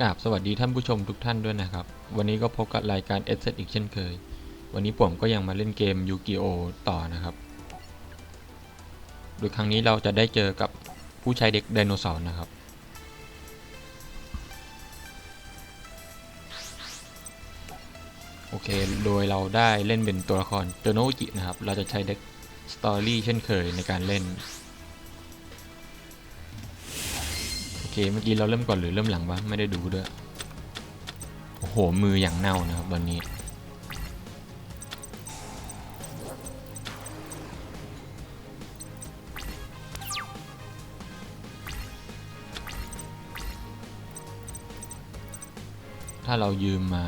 กราบสวัสดีท่านผู้ชมทุกท่านด้วยนะครับ วันนี้ก็พบกับรายการ s ออีกเช่นเคย วันนี้ผมก็ยังมาเล่นเกมยูกิโอต่อนะครับ โดยครั้งนี้เราจะได้เจอกับผู้ใช้เด็กไดโนเสาร์นะครับ โอเค โดยเราได้เล่นเป็นตัวละครโจโนจินะครับ เราจะใช้เด็กสตอรี่เช่นเคยในการเล่น เคเมื่อกี้เราเริ่มก่อนหรือเริ่มหลังวะไม่ได้ดูด้วย โอ้โห มืออย่างเน่านะครับตอนนี้ ถ้าเรายืมมา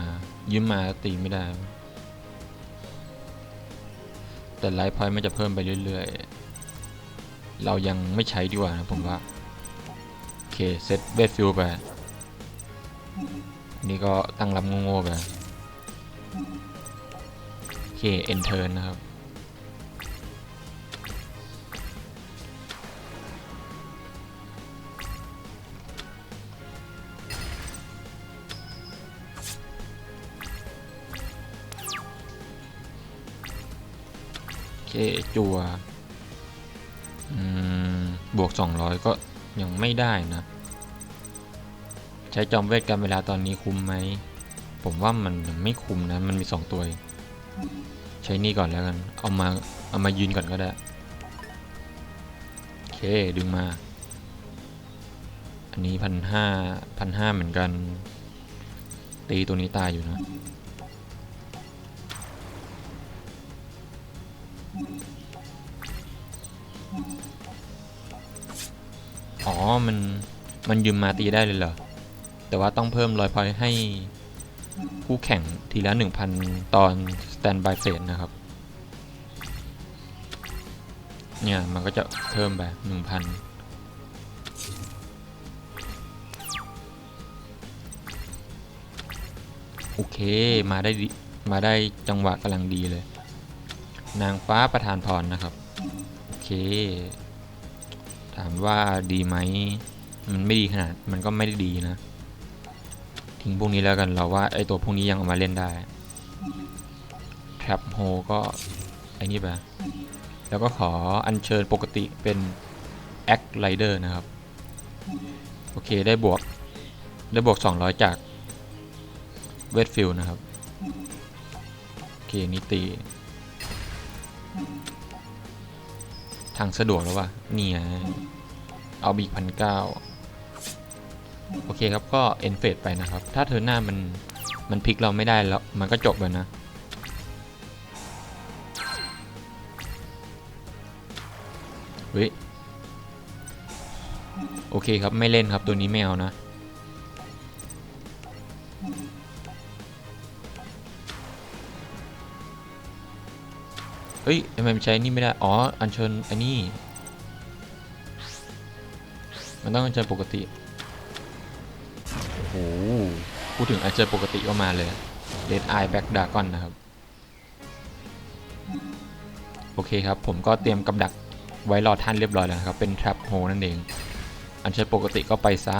ยืมมาตีไม่ได้ แต่ไลฟ์พอยต์มันจะเพิ่มไปเรื่อยๆ เรายังไม่ใช้ดีกว่านะผมว่า เคเซตเบสฟิลไป นี่ก็ตั้งรับโง่ๆไป โอเค เอนเทอร์นะครับ โอเค จัว อืม บวก 200 ก็ ยังไม่ได้นะ ใช้จอมเวทกันเวลาตอนนี้คุ้มไหม ผมว่ามันไม่คุ้มนะ มันมี 2 ตัวใช้นี่ก่อนแล้วกัน เอามา เอามายืนก่อนก็ได้ โอเค ดึงมา อันนี้พันห้าพันห้าเหมือนกัน ตีตัวนี้ตายอยู่นะ อ๋อ มัน มันยืมมาตีได้เลยเหรอ แต่ว่าต้องเพิ่มรอยพอยให้คู่แข่งทีละ 1,000 ตอน stand by phase นะครับ เนี่ย มันก็จะเพิ่มไป1,000โอเค มาได้มาได้จังหวะกำลังดีเลย นางฟ้าประทานพรนะครับ โอเค ถามว่าดีไหม มันไม่ดีขนาด มันก็ไม่ได้ดีนะ ทิ้งพวกนี้แล้วกัน เราว่าไอตัวพวกนี้ยังเอามาเล่นได้ Trap h o ก็ไอ้นี่ไป แล้วก็ขออัญเชิญปกติเป็น Act Rider นะครับ โอเคได้บวก ได้บวก 200 จากเวทฟิลนะครับ โอเคนี่ตี ทางสะดวกแล้ววะเนี่ยเอาบีพันเก้าโอเคครับก็เอ็นเฟดไปนะครับ ถ้าเธอหน้ามันมันพลิกเราไม่ได้แล้วมันก็จบเลยนะ เฮ้ย โอเคครับไม่เล่นครับตัวนี้ไม่เอานะ เฮ้ยทำไมมันใช้นี่ไม่ได้ อ๋อ อัญเชิญอันนี้ มันต้องอัญเชิญปกติ โอ้โห พูดถึงอัญเชิญปกติก็มาเลย Red Eye Back Dragon นะครับ โอเคครับ ผมก็เตรียมกับดักไว้รอท่านเรียบร้อยแล้วนะครับ เป็น Trap Hole นั่นเอง อัญเชิญปกติก็ไปซะ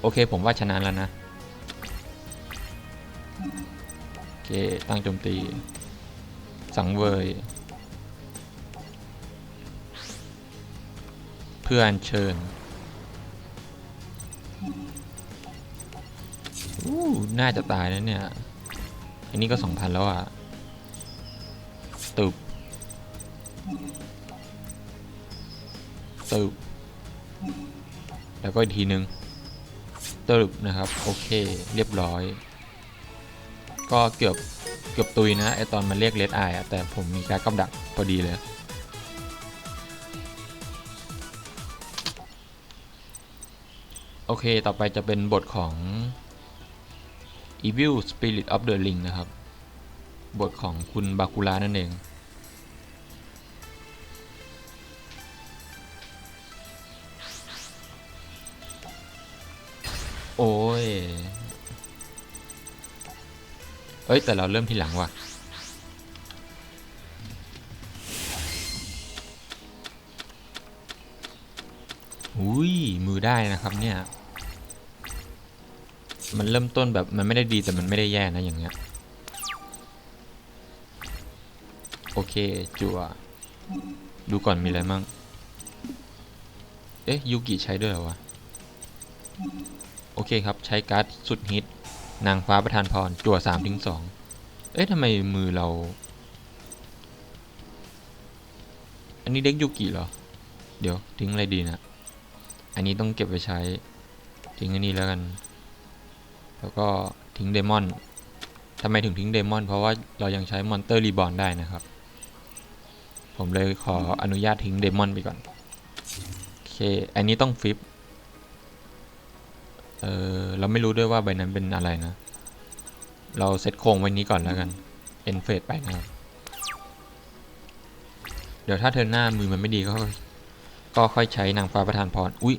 โอเค ผมว่าชนะแล้วนะ โอเค ตั้งโจมตี สังเวย เพื่ออัญเชิญอู้น่าจะตายแล้วเนี่ย อันนี้ก็สองพันแล้วอะตึบตึบแล้วก็อีกทีนึงตึบนะครับ โอเค เรียบร้อย ก็เกือบ เกือบตุยนะไอตอนมันเรียกเลดไออะแต่ผมมีการกำดักพอดีเลย โอเคต่อไปจะเป็นบทของ Evil Spirit of the Ring นะครับ บทของคุณบาคุระนั่นเองโอ้ย เอ้ยแต่เราเริ่มทีหลังว่ะ อุ้ยมือได้นะครับเนี่ย มันเริ่มต้นแบบมันไม่ได้ดีแต่มันไม่ได้แย่นะอย่างเงี้ย โอเคจัวดูก่อนมีอะไรมั่ง เอ๊ะยูกิใช้ด้วยเหรอวะ โอเคครับใช้การ์ดสุดฮิต นางฟ้าประทานพรจั่วสามถึงสองเอ๊ะทำไมมือเรา อันนี้เด็กยูกิเหรอ เดี๋ยวทิ้งอะไรดีนะ อันนี้ต้องเก็บไว้ใช้ ทิ้งอันนี้แล้วกัน แล้วก็ทิ้งเดมอนทำไมถึงทิ้งเดมอน เพราะว่าเรายังใช้มอนเตอร์รีบอ r ได้นะครับ ผมเลยขออนุญาตทิ้งเดมอนไปก่อน โอเค อันนี้ต้องฟิป เออเราไม่รู้ด้วยว่าใบนั้นเป็นอะไรนะ เราเซตโครงไว้นี้ก่อนแล้วกันเอ็นเฟดไปนะครับเดี๋ยวถ้าเธอหน้ามือมันไม่ดีก็ก็ค่อยใช้นางฟ้าประทานพรอุ๊ย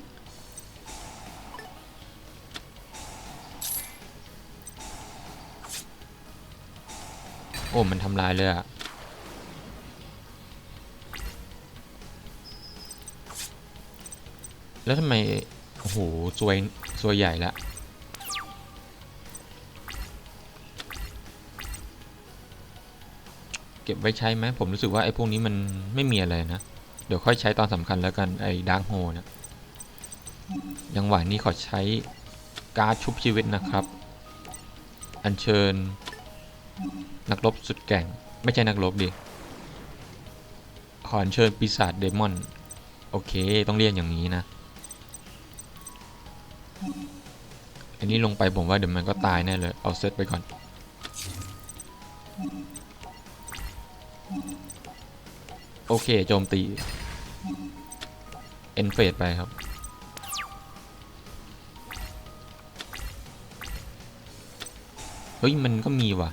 โอ้มันทำลายเลยอะแล้วทำไม โอ้โหซวย ซวใหญ่ละเก็บไว้ใช้ไหมผมรู้สึกว่าไอ้พวกนี้มันไม่มีอะไรนะ เดี๋ยวค่อยใช้ตอนสำคัญแล้วกันไอ้ดาร์กโฮนะยังหวานนี้ขอใช้การ์ดชุบชีวิตนะครับ อัญเชิญ นักรบสุดแก่ง ไม่ใช่นักรบดิขออัญเชิญปีศาจเดมอน โอเค ต้องเรียกอย่างนี้นะ อันนี้ลงไปผมว่าเดี๋ยวมันก็ตายแน่เลย เอาเซตไปก่อน โอเคโจมตี เอ็นเฟดไปครับ เฮ้ย มันก็มีว่ะ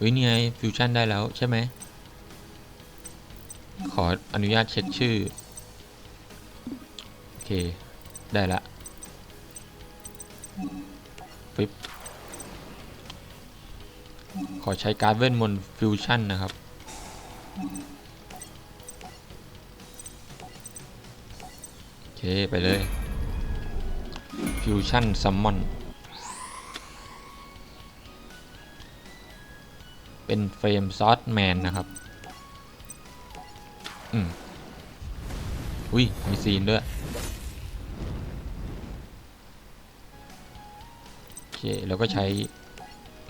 เฮ้ยนี่ไงฟิวชั่นได้แล้วใช่ไหม ขออนุญาตเช็คชื่อ โอเค ได้ละฟิปขอใช้การเวทมนต์ฟิวชั่นนะครับโอเค ไปเลยฟิวชั่นซัมมอน เป็นเฟรมซอสแมนนะครับ อืมอุ้ย มีซีนด้วยโอเคแล้วก็ใช้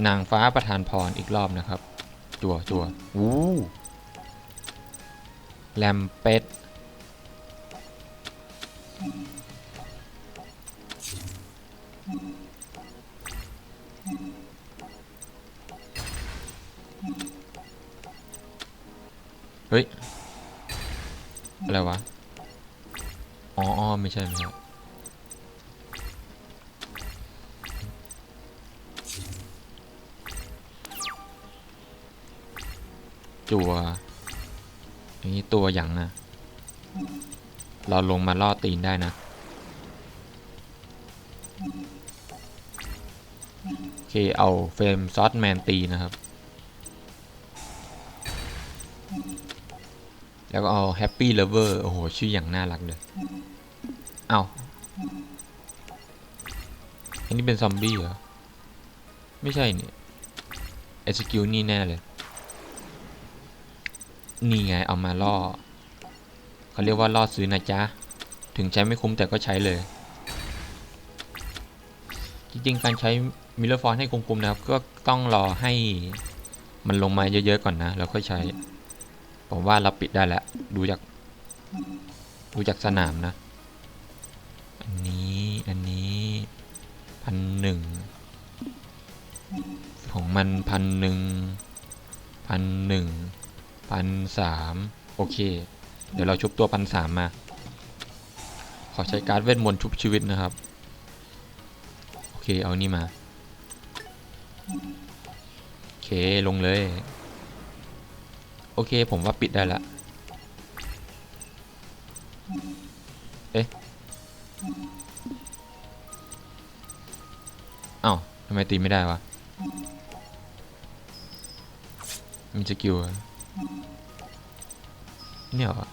นางฟ้าประทานพรอีกรอบนะครับ จัวจัวอู้แลมเป็ด เฮ้ย อะไรวะ อ๋ออไม่ใช่ไม่ใช่จัวอย่างนี้ตัวอย่างนะ เราลงมาล่อตีนได้นะ โอเค เอาเฟรมซอสแมนตีนะครับ แล้วก็เอาแฮปปี้เลเวอร์โอ้โห ชื่ออย่างน่ารักเลยเอาอันนี้เป็นซอมบี้เหรอ ไม่ใช่เนี่ยไอสกิลนี่แน่เลย นี่ไงเอามาล่อ เขาเรียกว่าล่อซื้อนะจ๊ะ ถึงใช้ไม่คุ้มแต่ก็ใช้เลย จริงๆ การใช้มิลเลอร์ฟอนให้คุ้มๆนะครับ ก็ต้องรอให้มันลงมาเยอะๆก่อนนะ แล้วค่อยใช้ ผมว่าเราปิดได้แล้ว ดูจาก ดูจากสนามนะ อันนี้ อันนี้พันหนึ่งของมันพันหนึ่งพันหนึ่งพันสามโอเค เดี๋ยวเราชุบตัวพันสามมา ขอใช้การเวทมนต์ชุบชีวิตนะครับ โอเค เอานี่มา โอเค ลงเลย อเค ผมว่าปิดได้ละ เอ๊ะเอ้าทำไมตีไม่ได้วะ มีสกิลอะเนี่ยเหรอ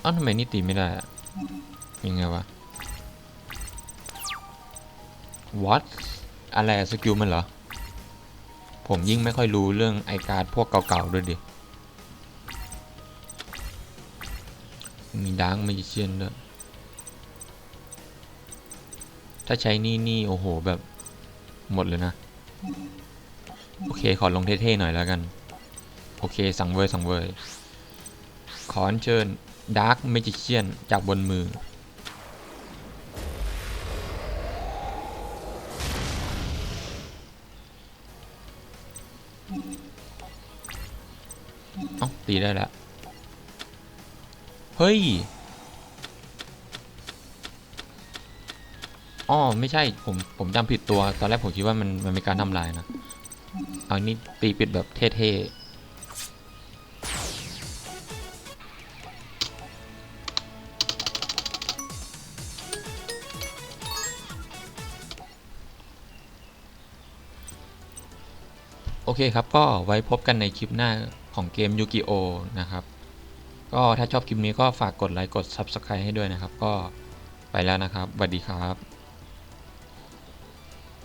เอ้าวทำไมนี่ตีไม่ได้อะยังไงวะ what อะไรสกิลมันเหรอ ผมยิ่งไม่ค่อยรู้เรื่องไอการ์ดพวกเก่าๆด้วยดิ มีดาร์กม a จิเชียนด้วย ถ้าใช้นี่นี่โอ้โหแบบ หมดเลยนะ โอเคขอลงเท่ๆหน่อยแล้วกัน โอเคสังเวยสังเวยขอเชิญดาร์กมจิเชียนจากบนมือ เอ้าตีได้แล้ว เฮ้ยอ๋อไม่ใช่ ผมผมจำผิดตัว ตอนแรกผมคิดว่ามันมันมีการทำลายนะ เอานี่ตีปิดแบบเท่ๆ อเคครับ ก็ไว้พบกันในคลิปหน้าของเกมยูกิโอนะครับ ก็ถ้าชอบคลิปนี้ก็ฝากกดไลค์กด Subscribe ให้ด้วยนะครับ ก็ไปแล้วนะครับสวัสดีครับ